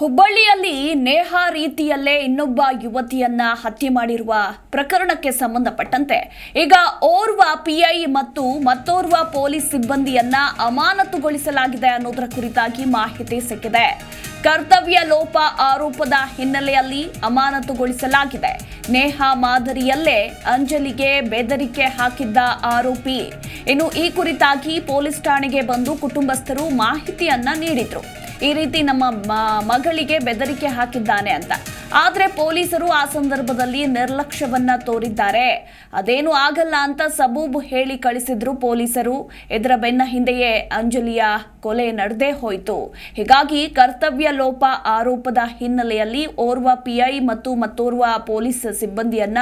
ಹುಬ್ಬಳ್ಳಿಯಲ್ಲಿ ನೇಹಾ ರೀತಿಯಲ್ಲೇ ಇನ್ನೊಬ್ಬ ಯುವತಿಯನ್ನ ಹತ್ಯೆ ಮಾಡಿರುವ ಪ್ರಕರಣಕ್ಕೆ ಸಂಬಂಧಪಟ್ಟಂತೆ. ಈಗ ಓರ್ವ ಪಿಐ ಮತ್ತು ಮತ್ತೋರ್ವ ಪೊಲೀಸ್ ಸಿಬ್ಬಂದಿಯನ್ನ ಅಮಾನತುಗೊಳಿಸಲಾಗಿದೆ ಅನ್ನೋದರ ಕುರಿತಾಗಿ ಮಾಹಿತಿ ಸಿಕ್ಕಿದೆ. ಕರ್ತವ್ಯ ಲೋಪ ಆರೋಪದ ಹಿನ್ನೆಲೆಯಲ್ಲಿ ಅಮಾನತುಗೊಳಿಸಲಾಗಿದೆ. ನೇಹಾ ಮಾದರಿಯಲ್ಲೇ ಅಂಜಲಿಗೆ ಬೆದರಿಕೆ ಹಾಕಿದ್ದ ಆರೋಪಿ. ಇನ್ನು ಈ ಕುರಿತಾಗಿ ಪೊಲೀಸ್ ಠಾಣೆಗೆ ಬಂದು ಕುಟುಂಬಸ್ಥರು ಮಾಹಿತಿಯನ್ನ ನೀಡಿದ್ರು. ಈ ರೀತಿ ನಮ್ಮ ಮಗಳಿಗೆ ಬೆದರಿಕೆ ಹಾಕಿದ್ದಾನೆ ಅಂತ. ಆದರೆ ಪೊಲೀಸರು ಆ ಸಂದರ್ಭದಲ್ಲಿ ನಿರ್ಲಕ್ಷ್ಯವನ್ನ ತೋರಿದ್ದಾರೆ. ಅದೇನು ಆಗಲ್ಲ ಅಂತ ಸಬೂಬು ಹೇಳಿ ಕಳಿಸಿದ್ರು ಪೊಲೀಸರು. ಇದರ ಬೆನ್ನ ಹಿಂದೆಯೇ ಅಂಜಲಿಯ ಕೊಲೆ ನಡೆದೇ ಹೋಯಿತು. ಹೀಗಾಗಿ ಕರ್ತವ್ಯ ಲೋಪ ಆರೋಪದ ಹಿನ್ನೆಲೆಯಲ್ಲಿ ಓರ್ವ ಪಿಐ ಮತ್ತು ಮತ್ತೋರ್ವ ಪೊಲೀಸ್ ಸಿಬ್ಬಂದಿಯನ್ನ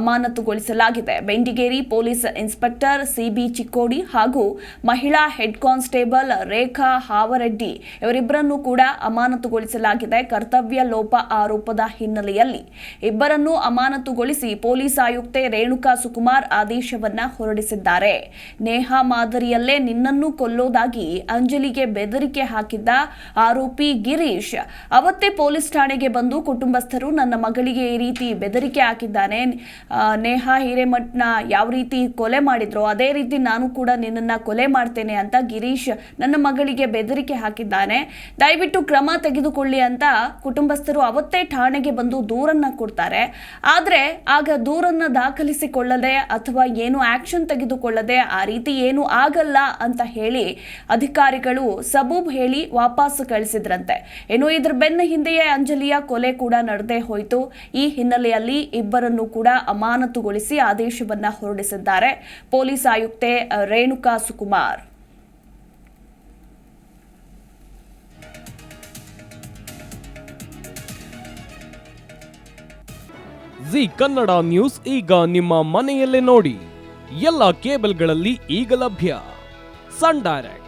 ಅಮಾನತುಗೊಳಿಸಲಾಗಿದೆ. Bendigeri police inspector CB Chikkodi ಹಾಗೂ ಮಹಿಳಾ ಹೆಡ್ ಕಾನ್ಸ್ಟೇಬಲ್ ರೇಖಾ ಹಾವರೆಡ್ಡಿ ಇವರಿಬ್ಬರನ್ನು ಕೂಡ ಅಮಾನತುಗೊಳಿಸಲಾಗಿದೆ. ಕರ್ತವ್ಯ ಲೋಪ ಆರೋಪದ ಹಿನ್ನೆಲೆಯಲ್ಲಿ ಇಬ್ಬರನ್ನು ಅಮಾನತುಗೊಳಿಸಿ ಪೊಲೀಸ್ ಆಯುಕ್ತೆ ರೇಣುಕಾ ಸುಕುಮಾರ್ ಆದೇಶವನ್ನ ಹೊರಡಿಸಿದ್ದಾರೆ. ನೇಹಾ ಮಾದರಿಯಲ್ಲೇ ನಿನ್ನನ್ನು ಕೊಲ್ಲೋದಾಗಿ ಅಂಜಲಿಗೆ ಬೆದರಿಕೆ ಹಾಕಿದ್ದ ಆರೋಪಿ ಗಿರೀಶ್. ಅವತ್ತೇ ಪೊಲೀಸ್ ಠಾಣೆಗೆ ಬಂದು ಕುಟುಂಬಸ್ಥರು ನನ್ನ ಮಗಳಿಗೆ ಈ ರೀತಿ ಬೆದರಿಕೆ ಹಾಕಿದ್ದಾನೆ. ನೇಹಾ ಹಿರೇಮಠ್ನ ಯಾವ ರೀತಿ ಕೊಲೆ ಮಾಡಿದ್ರು ಅದೇ ರೀತಿ ನಾನು ಕೂಡ ನಿನ್ನನ್ನ ಕೊಲೆ ಮಾಡ್ತೇನೆ ಅಂತ ಗಿರೀಶ್ ನನ್ನ ಮಗಳಿಗೆ ಬೆದರಿಕೆ ಹಾಕಿದ್ದಾನೆ. ದಯವಿಟ್ಟು ಕ್ರಮ ತೆಗೆದುಕೊಳ್ಳಿ ಅಂತ ಕುಟುಂಬಸ್ಥರು ಅವತ್ತೇ ಠಾಣೆಗೆ ಬಂದು ದೂರನ್ನ ಕೊಡ್ತಾರೆ. ಆದ್ರೆ ಆಗ ದೂರನ್ನ ದಾಖಲಿಸಿಕೊಳ್ಳದೆ ಅಥವಾ ಏನು ಆಕ್ಷನ್ ತೆಗೆದುಕೊಳ್ಳದೆ ಆ ರೀತಿ ಏನು ಆಗಲ್ಲ ಅಂತ ಹೇಳಿ ಅಧಿಕಾರಿಗಳು ಸಬೂಬ್ ಹೇಳಿ ವಾಪಸ್ ಕಳಿಸಿದ್ರಂತೆ. ಇನ್ನು ಇದ್ರ ಬೆನ್ನ ಹಿಂದೆಯೇ ಅಂಜಲಿಯ ಕೊಲೆ ಕೂಡ ನಡೆದೇ ಹೋಯಿತು. ಈ ಹಿನ್ನೆಲೆಯಲ್ಲಿ ಇಬ್ಬರನ್ನು ಕೂಡ ಅಮಾನತುಗೊಳಿಸಿ ಆದೇಶವನ್ನ ಹೊರಡಿಸಿದ್ದಾರೆ. ಪೊಲೀಸ್ ಆಯುಕ್ತೆ ರೇಣುಕಾ ಸುಕುಮಾರ್. ಜಿ ಕನ್ನಡ ನ್ಯೂಸ್ ಈಗ ನಿಮ್ಮ ಮನೆಯಲ್ಲೇ ನೋಡಿ. ಎಲ್ಲ ಕೇಬಲ್ಗಳಲ್ಲಿ ಈಗ ಲಭ್ಯ. Sun Direct.